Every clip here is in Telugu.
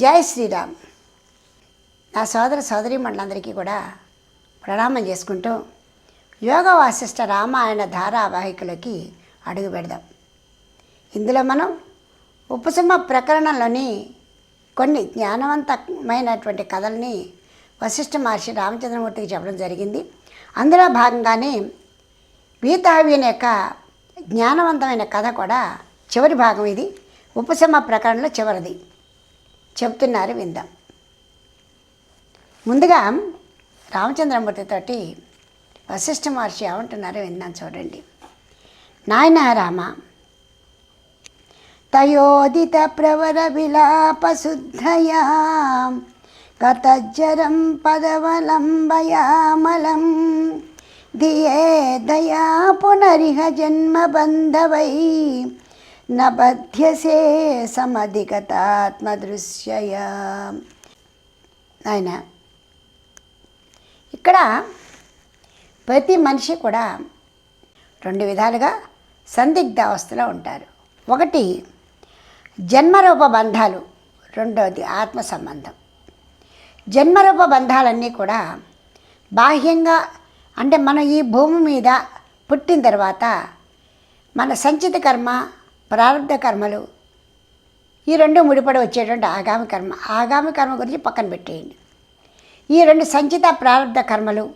జై శ్రీరామ్. నా సోదర సోదరి మండలందరికీ కూడా ప్రణామం చేసుకుంటూ యోగ వాసిష్ట రామాయణ ధారావాహికలకి అడుగు పెడదాం. ఇందులో మనం ఉపశమ ప్రకరణంలోని కొన్ని జ్ఞానవంతమైనటువంటి కథల్ని వశిష్ఠ మహర్షి రామచంద్రమూర్తికి చెప్పడం జరిగింది. అందులో భాగంగానే వీతావ్యుని యొక్క జ్ఞానవంతమైన కథ కూడా చివరి భాగం ఇది. ఉపశమ ప్రకరణలో చివరిది. చెప్తున్నారు విందాం. ముందుగా రామచంద్రమూర్తితోటి వశిష్ఠ మహర్షి ఏమంటున్నారో విందాం చూడండి. నాయన రామ తయోదిత ప్రవర విలాపశుద్ధయా కతజ్జరం పదవలంబయామలం ధియే దయా పునరిహ జన్మబంధవై నబధ్యసే సమధిగతాత్మదృశ్యయా ఆయన. ఇక్కడ ప్రతి మనిషి కూడా రెండు విధాలుగా సందిగ్ధ అవస్థలో ఉంటారు. ఒకటి జన్మరూప బంధాలు. రెండవది ఆత్మ సంబంధం. జన్మరూప బంధాలన్నీ కూడా బాహ్యంగా అంటే మనం ఈ భూమి మీద పుట్టిన తర్వాత మన సంచిత కర్మ ప్రారంభ కర్మలు. ఈ రెండు ముడిపడి వచ్చేటువంటి ఆగామి కర్మ. ఆగామి కర్మ గురించి పక్కన పెట్టేయండి. ఈ రెండు సంచిత ప్రారంభ కర్మలు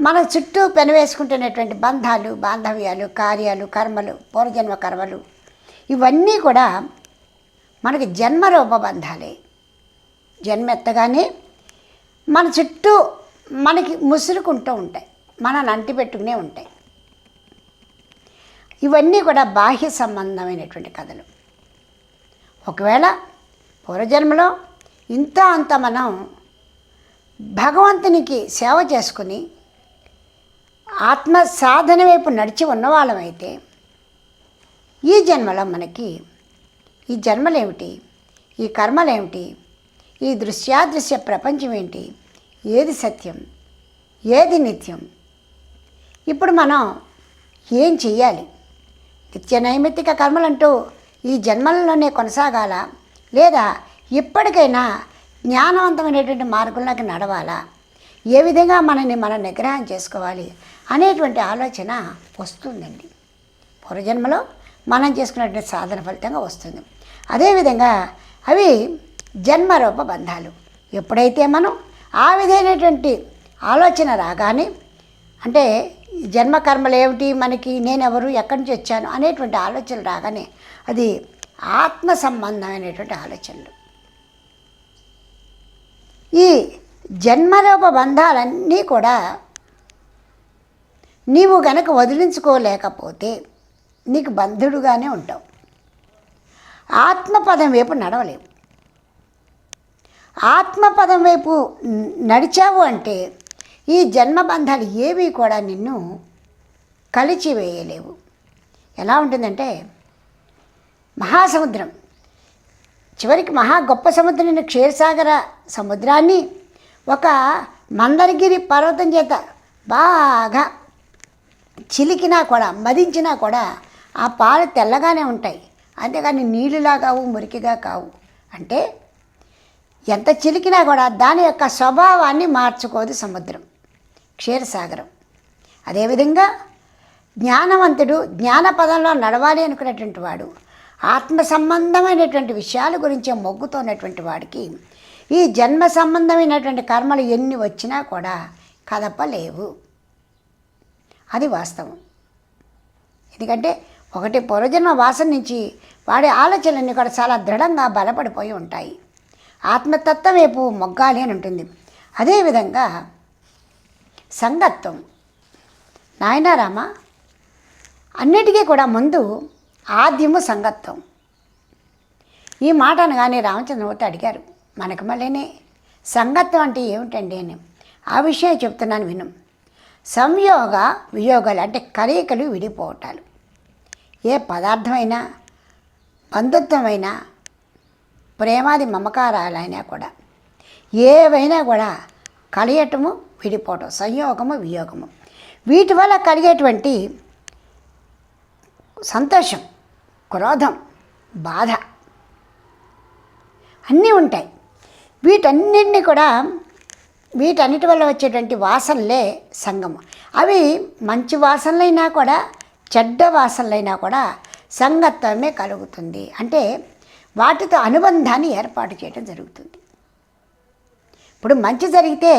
మన చుట్టూ పెనవేసుకుంటున్నటువంటి బంధాలు బాంధవ్యాలు కార్యాలు కర్మలు పూర్వజన్మ కర్మలు ఇవన్నీ కూడా మనకి జన్మరూప బంధాలే. జన్మెత్తగానే మన చుట్టూ మనకి ముసురుకుంటూ ఉంటాయి. మనల్ని అంటిపెట్టుకునే ఉంటాయి. ఇవన్నీ కూడా బాహ్య సంబంధమైనటువంటి కథలు. ఒకవేళ పూర్వజన్మలో ఇంత అంత మనం భగవంతునికి సేవ చేసుకుని ఆత్మ సాధన వైపు నడిచి ఉన్నవాళ్ళమైతే ఈ జన్మలో మనకి ఈ జన్మలేమిటి? ఈ కర్మలేమిటి? ఈ దృశ్యాదృశ్య ప్రపంచం ఏంటి ఏది సత్యం? ఏది నిత్యం? ఇప్పుడు మనం ఏం చెయ్యాలి? నిత్య నైమిత్తిక కర్మలంటూ ఈ జన్మలలోనే కొనసాగాల? లేదా ఇప్పటికైనా జ్ఞానవంతమైనటువంటి మార్గంలోకి నడవాలా? ఏ విధంగా మనని మనం నిగ్రహం చేసుకోవాలి అనేటువంటి ఆలోచన వస్తుందండి. పూర్వజన్మలో మనం చేసుకున్నటువంటి సాధన ఫలితంగా వస్తుంది. అదేవిధంగా అవి జన్మరూప బంధాలు. ఎప్పుడైతే మనం ఆ విధమైనటువంటి ఆలోచన రాగానే అంటే జన్మ కర్మలు ఏమిటి? మనకి నేనెవరు? ఎక్కడి నుంచి వచ్చాను? అనేటువంటి ఆలోచనలు రాగానే అది ఆత్మ సంబంధమైనటువంటి ఆలోచనలు. ఈ జన్మరూప బంధాలన్నీ కూడా నీవు గనక వదిలించుకోలేకపోతే నీకు బంధుడుగానే ఉంటావు. ఆత్మపదం వైపు నడవలేవు. ఆత్మపదం వైపు నడిచావు అంటే ఈ జన్మబంధాలు ఏవి కూడా నిన్ను కలిచివేయలేవు. ఎలా ఉంటుందంటే మహాసముద్రం. చివరికి మహా గొప్ప సముద్రమైన క్షీరసాగర సముద్రాన్ని ఒక మందరగిరి పర్వతం చేత బాగా చిలికినా కూడా మదించినా కూడా ఆ పాలు తెల్లగానే ఉంటాయి. అంతేగాని నీళ్ళులా కావు మురికిగా కావు. అంటే ఎంత చిలికినా కూడా దాని యొక్క స్వభావాన్ని మార్చుకోదు సముద్రం. క్షీరసాగరం. అదేవిధంగా జ్ఞానవంతుడు జ్ఞాన పదంలో నడవాలి అనుకునేటువంటి వాడు ఆత్మ సంబంధమైనటువంటి విషయాల గురించి మొగ్గుతున్నటువంటి వాడికి ఈ జన్మ సంబంధమైనటువంటి కర్మలు ఎన్ని వచ్చినా కూడా కదపలేవు. అది వాస్తవం. ఎందుకంటే ఒకటి పూర్వజన్మ వాసన నుంచి వాడి ఆలోచనలన్నీ కూడా చాలా దృఢంగా బలపడిపోయి ఉంటాయి. ఆత్మతత్వం వైపు మొగ్గాలి అని ఉంటుంది. అదేవిధంగా సంగత్వం. నాయనారామ అన్నిటికీ కూడా ముందు ఆద్యము సంగత్వం. ఈ మాట అనగానే రామచంద్రమూర్తి అడిగారు మనకు మళ్ళీనే సంగత్వం అంటే ఏమిటండి అని. ఆ విషయం చెప్తున్నాను విను. సంయోగ వియోగాలు అంటే కలయికలు విడిపోవటాలు. ఏ పదార్థమైనా బంధుత్వమైన ప్రేమాది మమకారాలైనా కూడా ఏవైనా కూడా కలయటము విడిపోవటం సంయోగము వియోగము. వీటి వల్ల కలిగేటువంటి సంతోషం క్రోధం బాధ అన్నీ ఉంటాయి. వీటన్నిటిని కూడా వీటన్నిటి వల్ల వచ్చేటువంటి వాసనలే సంగము. అవి మంచి వాసనలైనా కూడా చెడ్డ వాసనలైనా కూడా సంగత్వమే కలుగుతుంది. అంటే వాటితో అనుబంధాన్ని ఏర్పాటు చేయడం జరుగుతుంది. ఇప్పుడు మంచి జరిగితే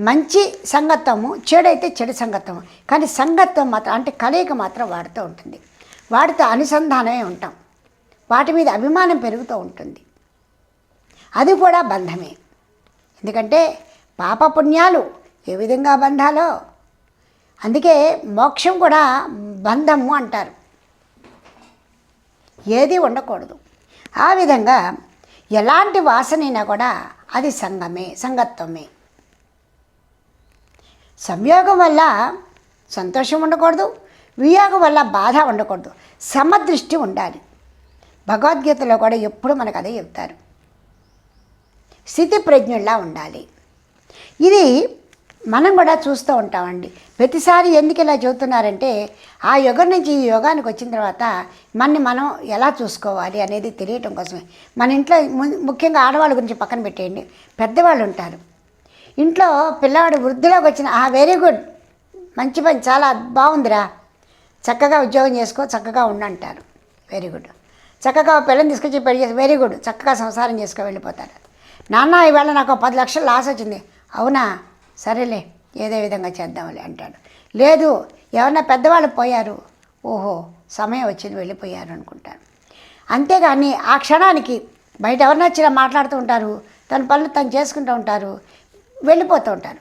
మంచి సంగత్వము చెడైతే చెడు సంగత్వము కానీ సంగత్వం మాత్రం అంటే కలయిక మాత్రం వాడుతూ ఉంటుంది. వాటితో అనుసంధానమే ఉంటాం. వాటి మీద అభిమానం పెరుగుతూ ఉంటుంది. అది కూడా బంధమే. ఎందుకంటే పాప పుణ్యాలు ఏ విధంగా బంధాలో? అందుకే మోక్షం కూడా బంధము అంటారు. ఏది ఉండకూడదు. ఆ విధంగా ఎలాంటి వాసనైనా కూడా అది సంగమే సంగత్వమే. సంయోగం వల్ల సంతోషం ఉండకూడదు వియోగం వల్ల బాధ ఉండకూడదు సమదృష్టి ఉండాలి. భగవద్గీతలో కూడా ఎప్పుడు మనకు అదే చెప్తారు. స్థితి ప్రజ్ఞుల్లా ఉండాలి. ఇది మనం కూడా చూస్తూ ఉంటామండి. ప్రతిసారి ఎందుకు ఇలా చెబుతున్నారంటే ఆ యుగం నుంచి ఈ యుగానికి వచ్చిన తర్వాత మనని మనం ఎలా చూసుకోవాలి అనేది తెలియటం కోసమే. మన ఇంట్లో ము- ముఖ్యంగా ఆడవాళ్ళ గురించి పక్కన పెట్టేయండి. పెద్దవాళ్ళు ఉంటారు. ఇంట్లో పిల్లవాడు వృద్ధిలోకి వచ్చిన ఆ వెరీ గుడ్ మంచి పని చాలా బాగుందిరా. చక్కగా ఉద్యోగం చేసుకో చక్కగా ఉండంటారు వెరీ గుడ్ చక్కగా పిల్లని తీసుకొచ్చి పెళ్ళి చేసి వెరీ గుడ్ చక్కగా సంసారం చేసుకో వెళ్ళిపోతారు. నాన్న ఇవాళ నాకు పది లక్షలు లాస్ వచ్చింది. అవునా? సరేలే ఏదో విధంగా చేద్దాంలే అంటాడు. లేదు ఎవరన్నా పెద్దవాళ్ళు పోయారు. ఓహో సమయం వచ్చింది వెళ్ళిపోయారు అనుకుంటారు. అంతేగాని ఆ క్షణానికి బయట ఎవరినొచ్చినా మాట్లాడుతూ ఉంటారు. తన పనులు తను చేసుకుంటూ ఉంటారు. వెళ్ళిపోతూ ఉంటారు.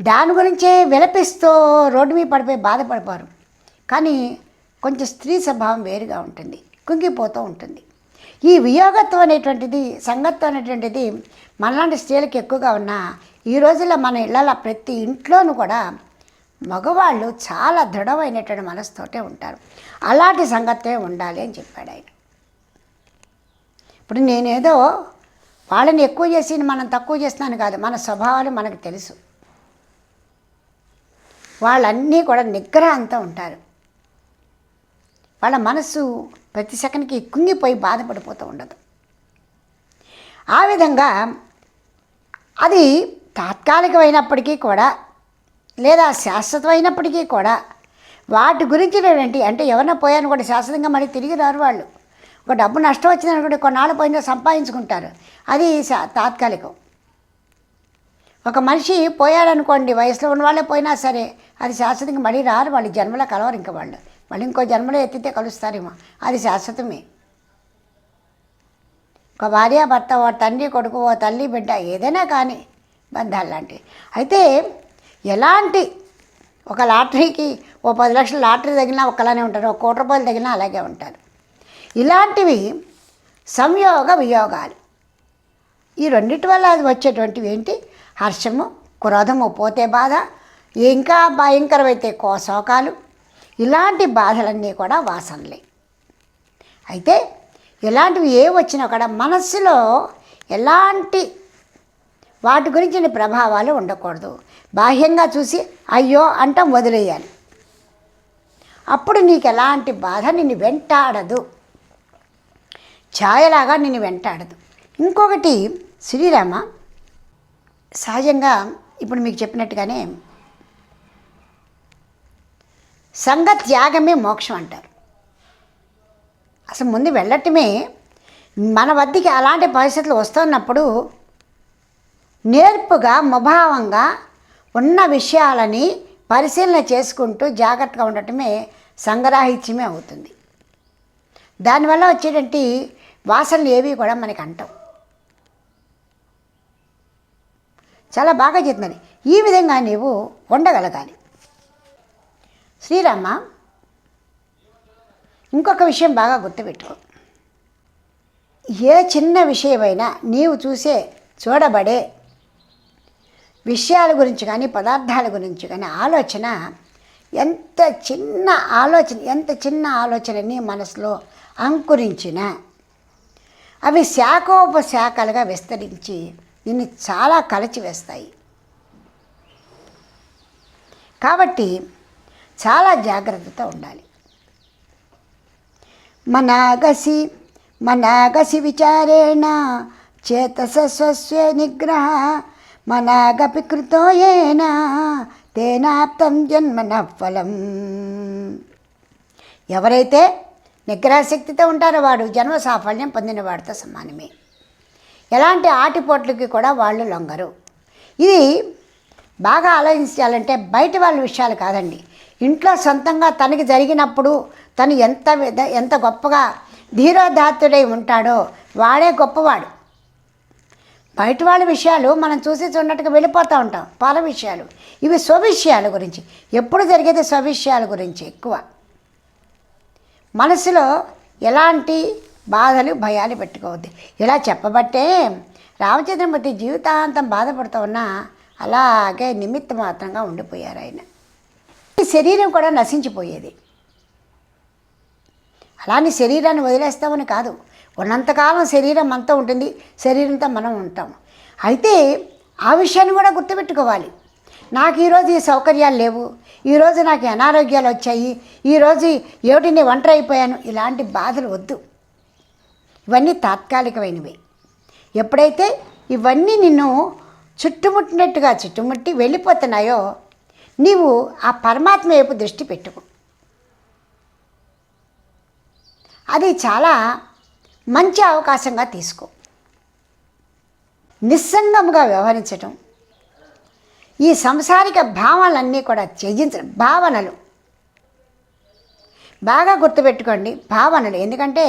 దాని గురించే విలపిస్తూ రోడ్డు మీద పడిపోయి బాధపడిపోరు. కానీ కొంచెం స్త్రీ స్వభావం వేరుగా ఉంటుంది. కుంగిపోతూ ఉంటుంది. ఈ వియోగత్వం అనేటువంటిది సంగత్వం అనేటువంటిది మనలాంటి స్త్రీలకు ఎక్కువగా ఉన్నా ఈ రోజుల్లో మన ఇళ్ళలో ప్రతి ఇంట్లోనూ కూడా మగవాళ్ళు చాలా దృఢమైనటువంటి మనసుతోటే ఉంటారు. అలాంటి సంగతే ఉండాలి అని చెప్పాడు ఆయన. ఇప్పుడు నేనేదో వాళ్ళని ఎక్కువ చేసి మనం తక్కువ చేస్తున్నాను కాదు మన స్వభావాలు మనకు తెలుసు. వాళ్ళన్నీ కూడా నిగ్రహంతో ఉంటారు. వాళ్ళ మనస్సు ప్రతి సెకండ్కి కుంగిపోయి బాధపడిపోతూ ఉండదు. ఆ విధంగా అది తాత్కాలికమైనప్పటికీ కూడా లేదా శాశ్వతమైనప్పటికీ కూడా వాటి గురించి అంటే ఎవరైనా పోయాను కూడా శాశ్వతంగా మళ్ళీ తిరిగి రారు వాళ్ళు. ఒక డబ్బు నష్టం వచ్చిందనుకుంటే కొన్నాళ్ళు పోయినా సంపాదించుకుంటారు. అది శా- తాత్కాలికం. ఒక మనిషి పోయాడనుకోండి వయసులో ఉన్న వాళ్ళే పోయినా సరే అది శాశ్వతంగా మళ్ళీ రారు వాళ్ళు జన్మలో కలవరు ఇంకా వాళ్ళు. మళ్ళీ ఇంకో జన్మలో ఎత్తితే కలుస్తారేమో అది శాశ్వతమే. ఒక భార్య భర్త ఓ తండ్రి కొడుకు ఓ తల్లి బిడ్డ ఏదైనా కానీ బంధాలు లాంటివి. అయితే ఎలాంటి ఒక లాటరీకి ఓ పది లక్షల లాటరీ తగిలినా ఒకలానే ఉంటారు ఒక కోటి రూపాయలు తగిలినా అలాగే ఉంటారు. ఇలాంటివి సంయోగ వియోగాలు. ఈ రెండిటి వల్ల అది వచ్చేటువంటివి ఏంటి? హర్షము క్రోధము పోతే బాధ ఇంకా భయంకరమైతే కోశోకాలు. ఇలాంటి బాధలన్నీ కూడా వాసనలే. అయితే ఇలాంటివి ఏ వచ్చినా కూడా మనస్సులో ఎలాంటి వాటి గురించిన ప్రభావాలు ఉండకూడదు. బాహ్యంగా చూసి అయ్యో అంటాం వదిలేయాలి. అప్పుడు నీకు ఎలాంటి బాధ నిన్ను వెంటాడదు. ఛాయలాగా నిన్ను వెంటాడదు. ఇంకొకటి శ్రీరామ సహజంగా ఇప్పుడు మీకు చెప్పినట్టుగానే సంఘ త్యాగమే మోక్షం అంటారు. అసలు ముందు వెళ్ళటమే మన వద్దకి అలాంటి పరిస్థితులు వస్తున్నప్పుడు నేర్పుగా ముభావంగా ఉన్న విషయాలని పరిశీలన చేసుకుంటూ జాగ్రత్తగా ఉండటమే సంగ్రాహిత్యమే అవుతుంది. దానివల్ల వచ్చేటంటే వాసనలు ఏవి కూడా మనకి అంటాం చాలా బాగా చెప్తున్నది. ఈ విధంగా నీవు ఉండగలగాలి శ్రీరామ ఇంకొక విషయం బాగా గుర్తుపెట్టుకో. ఏ చిన్న విషయమైనా నీవు చూసే చూడబడే విషయాల గురించి కానీ పదార్థాల గురించి కానీ ఆలోచన ఎంత చిన్న ఆలోచన ఎంత చిన్న ఆలోచనని మనసులో అంకురించినా అవి శాఖోపశాఖలుగా విస్తరించి నిన్ను చాలా కలచివేస్తాయి కాబట్టి చాలా జాగ్రత్తతో ఉండాలి. మనాగసి మనాగసి విచారేణ చేతసస్వస్వ నిగ్రహ మనాగపి కృతో ఏనా తేనాప్తం జన్మన ఫలం. ఎవరైతే నిగ్రహశక్తితో ఉంటారు వాడు. జన్మ సాఫల్యం పొందిన వాడితో సమానమే. ఎలాంటి ఆటిపోట్లకి కూడా వాళ్ళు లొంగరు. ఇది బాగా ఆలోచించాలంటే బయట వాళ్ళ విషయాలు కాదండి. ఇంట్లో సొంతంగా తనకి జరిగినప్పుడు తను ఎంత ఎంత గొప్పగా ధీరోధాత్తుడై ఉంటాడో వాడే గొప్పవాడు. బయట వాళ్ళ విషయాలు మనం చూసి చూడట్టుగా వెళ్ళిపోతూ ఉంటాం. పాల విషయాలు. ఇవి స్వవిషయాల గురించి. ఎప్పుడు జరిగేది స్వవిషయాల గురించి? ఎక్కువ. మనసులో ఎలాంటి బాధలు భయాలు పెట్టుకోవద్దు. ఇలా చెప్పబట్టే రామచంద్రమూర్తి జీవితాంతం బాధపడుతూ ఉన్నా అలాగే నిమిత్త మాత్రంగా ఉండిపోయారు ఆయన. ఈ శరీరం కూడా నశించిపోయేది. అలానే శరీరాన్ని వదిలేస్తామని కాదు. ఉన్నంతకాలం శరీరం అంతా ఉంటుంది శరీరంతో మనం ఉంటాం. అయితే ఆ విషయాన్ని కూడా గుర్తుపెట్టుకోవాలి. నాకు ఈరోజు ఈ సౌకర్యాలు లేవు. ఈరోజు నాకు అనారోగ్యాలు వచ్చాయి. ఈరోజు ఏమిటిని ఒంటరి అయిపోయాను. ఇలాంటి బాధలు వద్దు. ఇవన్నీ తాత్కాలికమైనవి. ఎప్పుడైతే ఇవన్నీ నిన్ను చుట్టుముట్టినట్టుగా చుట్టుముట్టి వెళ్ళిపోతున్నాయో నీవు ఆ పరమాత్మ వైపు దృష్టి పెట్టుకో. అది చాలా మంచి అవకాశంగా తీసుకో. నిస్సంగముగా వ్యవహరించటం ఈ సంసారిక భావనలన్నీ కూడా త్యజించడం భావనలు. బాగా గుర్తుపెట్టుకోండి భావనలు. ఎందుకంటే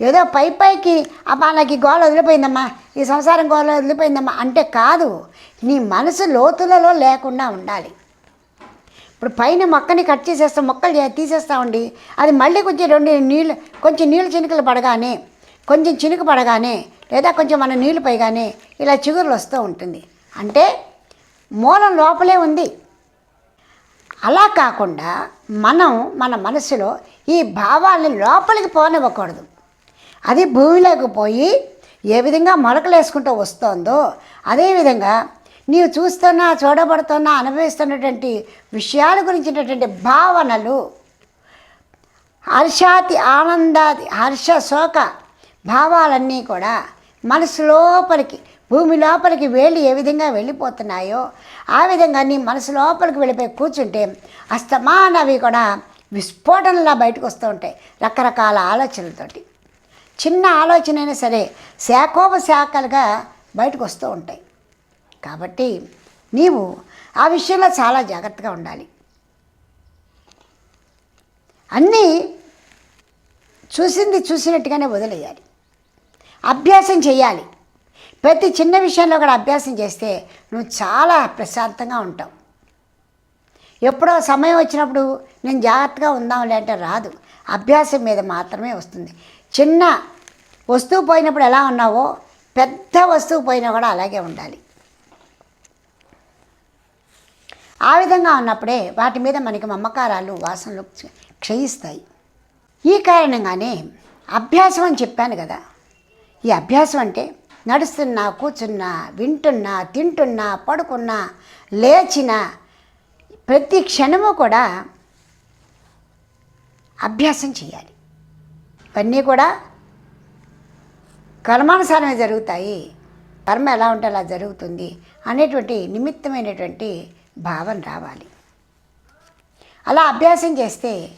ఏదో పై పైకి మనకి నాకు ఈ గోల వదిలిపోయిందమ్మా ఈ సంసారం గోళ వదిలిపోయిందమ్మా అంటే కాదు. నీ మనసు లోతులలో లేకుండా ఉండాలి. ఇప్పుడు పైన మొక్కని కట్ చేసేస్తాం మొక్కలు తీసేస్తామండి అది మళ్ళీ కొంచెం రెండు నీళ్ళు కొంచెం నీళ్ళు చినుకలు పడగానే కొంచెం చినుకు పడగానే లేదా కొంచెం మన నీళ్ళు పైగానే ఇలా చిగురులు వస్తూ ఉంటుంది. అంటే మూలం లోపలే ఉంది. అలా కాకుండా మనం మన మనసులో ఈ భావాల్ని లోపలికి పోనివ్వకూడదు. అది భూమిలోకి పోయి ఏ విధంగా మొలకలేసుకుంటూ వేసుకుంటూ వస్తుందో అదేవిధంగా నీవు చూస్తున్నా చూడబడుతున్నా అనుభవిస్తున్నటువంటి విషయాల గురించినటువంటి భావనలు హర్షాతి ఆనందాది హర్ష శోక భావాలన్నీ కూడా మనసు లోపలికి భూమి లోపలికి వేళ్ళు ఏ విధంగా వెళ్ళిపోతున్నాయో ఆ విధంగా నీ మనసు లోపలికి వెళ్ళిపోయి కూర్చుంటే అస్తమానవి కూడా విస్ఫోటనలా బయటకు వస్తూ ఉంటాయి రకరకాల ఆలోచనలతోటి. చిన్న ఆలోచన అయినా సరే శాఖోపశాఖలుగా బయటకు వస్తూ ఉంటాయి. కాబట్టి నీవు ఆ విషయంలో చాలా జాగ్రత్తగా ఉండాలి. అన్నీ చూసింది చూసినట్టుగానే వదిలేయాలి. అభ్యాసం చేయాలి. ప్రతి చిన్న విషయంలో కూడా అభ్యాసం చేస్తే నువ్వు చాలా ప్రశాంతంగా ఉంటావు. ఎప్పుడో సమయం వచ్చినప్పుడు నేను జాగ్రత్తగా ఉందాంలే అంటే రాదు. అభ్యాసం మీద మాత్రమే వస్తుంది. చిన్న వస్తువు పోయినప్పుడు ఎలా ఉన్నావో పెద్ద వస్తువు పోయినా కూడా అలాగే ఉండాలి. ఆ విధంగా ఉన్నప్పుడే వాటి మీద మనకి మమకారాలు వాసనలు క్షయిస్తాయి. ఈ కారణంగానే అభ్యాసం అని చెప్పాను కదా. ఈ అభ్యాసం అంటే నడుస్తున్నా కూర్చున్నా వింటున్నా తింటున్నా పడుకున్నా లేచిన ప్రతి క్షణము కూడా అభ్యాసం చేయాలి. ఇవన్నీ కూడా కర్మానుసారమే జరుగుతాయి. కర్మ ఎలా ఉంటే అలా జరుగుతుంది అనేటువంటి నిమిత్తమైనటువంటి భావన రావాలి. అలా అభ్యాసం చేస్తే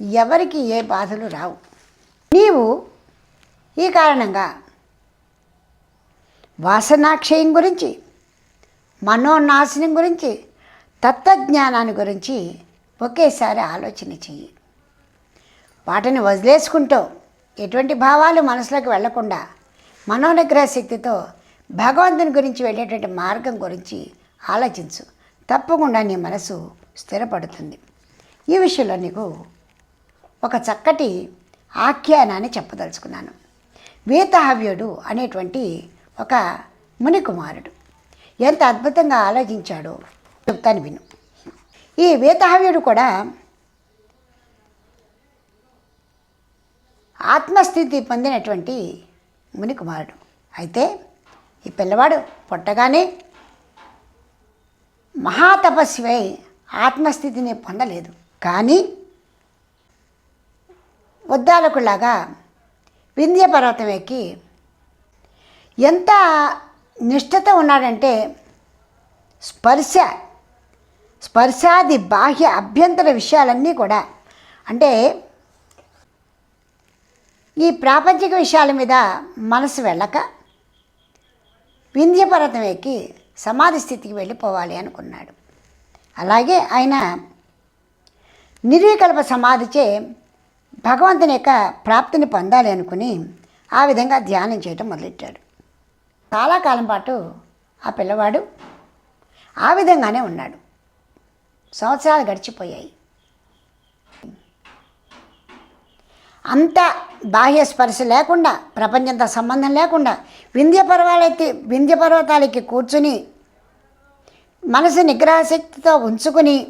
ఎవరికి ఏ బాధలు రావు. నీవు ఈ కారణంగా వాసనాక్షయం గురించి మనోనాశనం గురించి తత్వజ్ఞానాన్ని గురించి ఒకేసారి ఆలోచన చెయ్యి. వాటిని వదిలేసుకుంటూ ఎటువంటి భావాలు మనసులోకి వెళ్ళకుండా మనోనిగ్రహ శక్తితో భగవంతుని గురించి వెళ్ళేటువంటి మార్గం గురించి ఆలోచించు. తప్పకుండా నీ మనసు స్థిరపడుతుంది. ఈ విషయంలో నీకు ఒక చక్కటి ఆఖ్యానాన్ని చెప్పదలుచుకున్నాను. వేతహవ్యుడు అనేటువంటి ఒక మునికుమారుడు. ఎంత అద్భుతంగా ఆలోచించాడో చెప్తాను విను. ఈ వేతహవ్యుడు కూడా ఆత్మస్థితి పొందినటువంటి మునికుమారుడు. అయితే ఈ పిల్లవాడు పుట్టగానే మహాతపస్వి ఆత్మస్థితిని పొందలేదు. కానీ ఉద్దాలకులాగా వింధ్య పర్వతం ఎక్కి ఎంత నిష్ఠత ఉన్నాడంటే స్పర్శ స్పర్శాది బాహ్య అభ్యంతర విషయాలన్నీ కూడా. అంటే ఈ ప్రాపంచిక విషయాల మీద మనసు వెళ్ళక వింధ్యపర్వతం ఎక్కి సమాధి స్థితికి వెళ్ళిపోవాలి అనుకున్నాడు. అలాగే ఆయన నిర్వికల్ప సమాధిచే భగవంతుని యొక్క ప్రాప్తిని పొందాలి అనుకుని ఆ విధంగా ధ్యానం చేయటం మొదలెట్టాడు. చాలా కాలం పాటు ఆ పిల్లవాడు ఆ విధంగానే ఉన్నాడు. సంవత్సరాలు గడిచిపోయాయి. అంత బాహ్య స్పర్శ లేకుండా ప్రపంచంతో సంబంధం లేకుండా వింధ్య పర్వాలైతే వింధ్య పర్వతాలకి కూర్చుని మనసు నిగ్రహశక్తితో ఉంచుకుని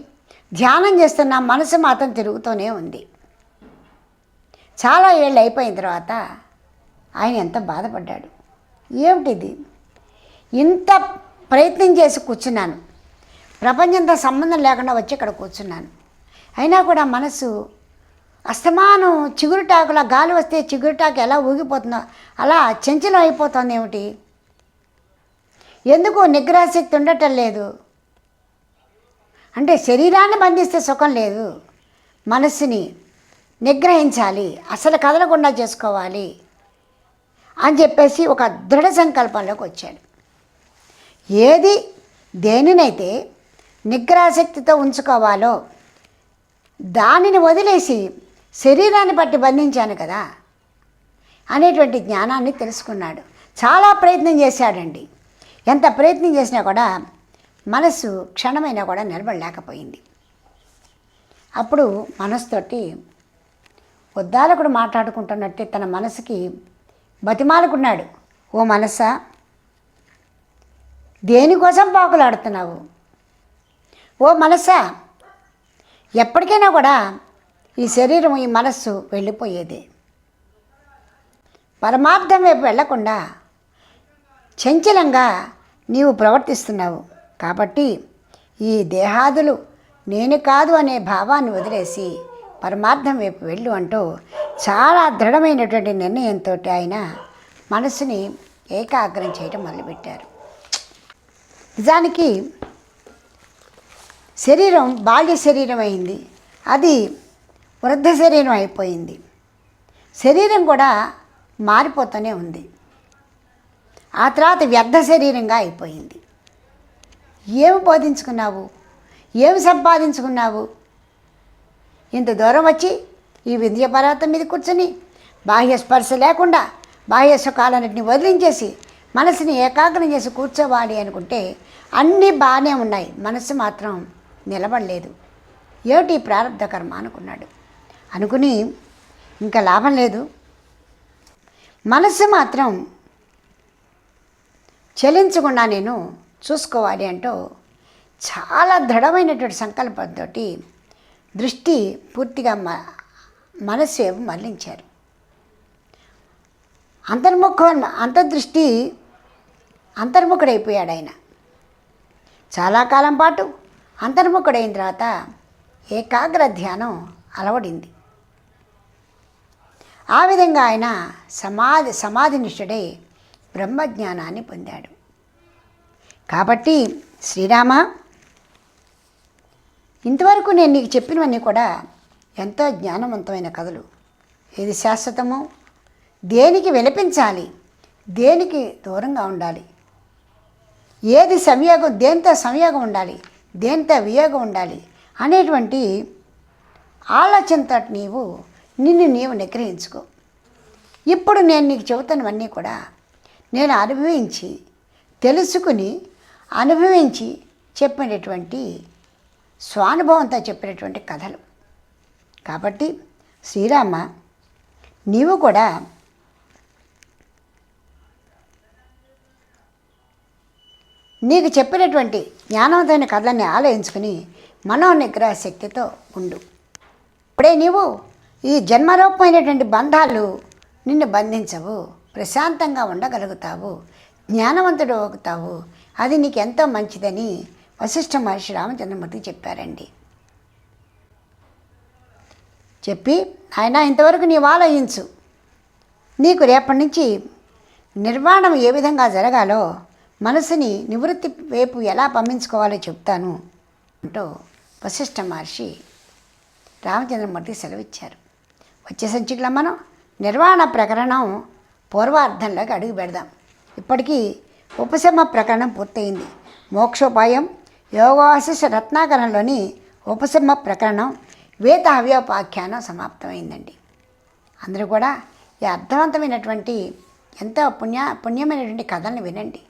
ధ్యానం చేస్తున్న మనసు మాత్రం తిరుగుతూనే ఉంది. చాలా ఏళ్ళు అయిపోయిన తర్వాత ఆయన ఎంత బాధపడ్డాడు. ఏమిటిది? ఇంత ప్రయత్నం చేసి కూర్చున్నాను. ప్రపంచంతో సంబంధం లేకుండా వచ్చి ఇక్కడ కూర్చున్నాను. అయినా కూడా మనసు అస్తమానం చిగురుటాకులా గాలి వస్తే చిగురుటాకు ఎలా ఊగిపోతుందో అలా చంచలం అయిపోతుంది ఏమిటి? ఎందుకు నిగ్రహశక్తి ఉండటం లేదు? అంటే శరీరాన్ని బంధిస్తే సుఖం లేదు. మనస్సుని నిగ్రహించాలి. అసలు కదలకుండా చేసుకోవాలి. అని చెప్పేసి ఒక దృఢ సంకల్పంలోకి వచ్చాడు. ఏది దేనినైతే నిగ్రహశక్తితో ఉంచుకోవాలో దానిని వదిలేసి శరీరాన్ని బట్టి బంధించాను కదా అనేటువంటి జ్ఞానాన్ని తెలుసుకున్నాడు. చాలా ప్రయత్నం చేశాడండి. ఎంత ప్రయత్నం చేసినా కూడా మనస్సు క్షణమైనా కూడా నిలబడలేకపోయింది. అప్పుడు మనసుతోటి ఉద్దాలకుడు మాట్లాడుకుంటున్నట్టే తన మనసుకి బతిమాలుకున్నాడు. ఓ మనసా దేనికోసం పాకులాడుతున్నావు? ఓ మనసా ఎప్పటికైనా కూడా ఈ శరీరం ఈ మనస్సు వెళ్ళిపోయేది. పరమార్థం వైపు వెళ్ళకుండా చంచలంగా నీవు ప్రవర్తిస్తున్నావు. కాబట్టి ఈ దేహాదులు నేను కాదు అనే భావాన్ని వదిలేసి పరమార్థం వైపు వెళ్ళు అంటూ చాలా దృఢమైనటువంటి నిర్ణయంతో ఆయన మనసుని ఏకాగ్రం చేయడం మొదలుపెట్టారు. నిజానికి శరీరం బాల్య శరీరం అయింది. అది వృద్ధ శరీరం అయిపోయింది. శరీరం కూడా మారిపోతూనే ఉంది. ఆ తర్వాత వ్యర్థ శరీరంగా అయిపోయింది. ఏమి బోధించుకున్నావు? ఏమి సంపాదించుకున్నావు? ఇంత దూరం వచ్చి ఈ వింధ్య పర్వతం మీద కూర్చొని బాహ్య స్పర్శ లేకుండా బాహ్య సుఖాలన్నింటిని వదిలించేసి మనసుని ఏకాగ్రం చేసి కూర్చోవాలి అనుకుంటే అన్నీ బాగానే ఉన్నాయి. మనసు మాత్రం నిలబడలేదు. ఏమిటి ఈ ప్రారంభ కర్మ అనుకున్నాడు. అనుకుని ఇంకా లాభం లేదు. మనసు మాత్రం చలించకుండా నేను చూసుకోవాలి అంటూ చాలా దృఢమైనటువంటి సంకల్పంతో దృష్టి పూర్తిగా మ మనస్సు వైపు అంతర్ముఖం అంతర్ముఖ అంతర్దృష్టి అంతర్ముఖుడైపోయాడు ఆయన చాలా కాలం పాటు అంతర్ముఖుడైన తర్వాత ఏకాగ్ర ధ్యానం అలవడింది. ఆ విధంగా ఆయన సమాధి సమాధినిష్ఠుడై బ్రహ్మజ్ఞానాన్ని పొందాడు. కాబట్టి శ్రీరామ ఇంతవరకు నేను నీకు చెప్పినవన్నీ కూడా ఎంతో జ్ఞానవంతమైన కథలు. ఏది శాశ్వతమో దేనికి విలపించాలి దేనికి దూరంగా ఉండాలి ఏది సంయోగం దేంతో సంయోగం ఉండాలి దేంతో వియోగం ఉండాలి అనేటువంటి ఆలోచనతో నీవు నిన్ను నీవు నిగ్రహించుకో. ఇప్పుడు నేను నీకు చెబుతున్నవన్నీ కూడా నేను అనుభవించి తెలుసుకుని అనుభవించి చెప్పినటువంటి స్వానుభవంతో చెప్పినటువంటి కథలు. కాబట్టి శ్రీరామ నీవు కూడా నీకు చెప్పినటువంటి జ్ఞానవంతమైన కథలన్నీ ఆలోచించుకుని మనో నిగ్రహ శక్తితో ఉండు. ఇప్పుడే నీవు ఈ జన్మరూపమైనటువంటి బంధాలు నిన్ను బంధించవు ప్రశాంతంగా ఉండగలుగుతావు జ్ఞానవంతుడు అవుతావు. అది నీకు ఎంతో మంచిదని వశిష్ఠ మహర్షి రామచంద్రమూర్తి చెప్పారండి. చెప్పి ఆయన ఇంతవరకు నీ ఆలోచించు నీకు రేపటి నుంచి నిర్వాణం ఏ విధంగా జరగాలో మనసుని నివృత్తి వైపు ఎలా పంపించుకోవాలో చెప్తాను అంటూ వశిష్ఠ మహర్షి రామచంద్రమూర్తి సెలవిచ్చారు. వచ్చే సంచికలో మనం నిర్వాణ ప్రకరణం పూర్వార్థంలోకి అడుగు పెడదాం. ఇప్పటికీ ఉపశమ ప్రకరణం పూర్తయింది. మోక్షోపాయం యోగాశిష రత్నాకరంలోని ఉపశమ ప్రకరణం వేద హవ్యోపాఖ్యానం సమాప్తమైందండి. అందరూ కూడా ఈ అర్థవంతమైనటువంటి ఎంతో పుణ్య పుణ్యమైనటువంటి కథలను వినండి.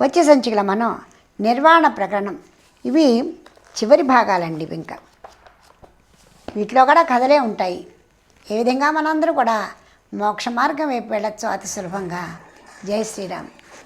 వచ్చే సంచికల మనం నిర్వాణ ప్రకరణం ఇవి చివరి భాగాలండి ఇంకా. వీటిలో కూడా కథలే ఉంటాయి. ఏ విధంగా మనందరూ కూడా మోక్ష మార్గం వైపు వెళ్ళొచ్చు అతి సులభంగా. జై శ్రీరామ్.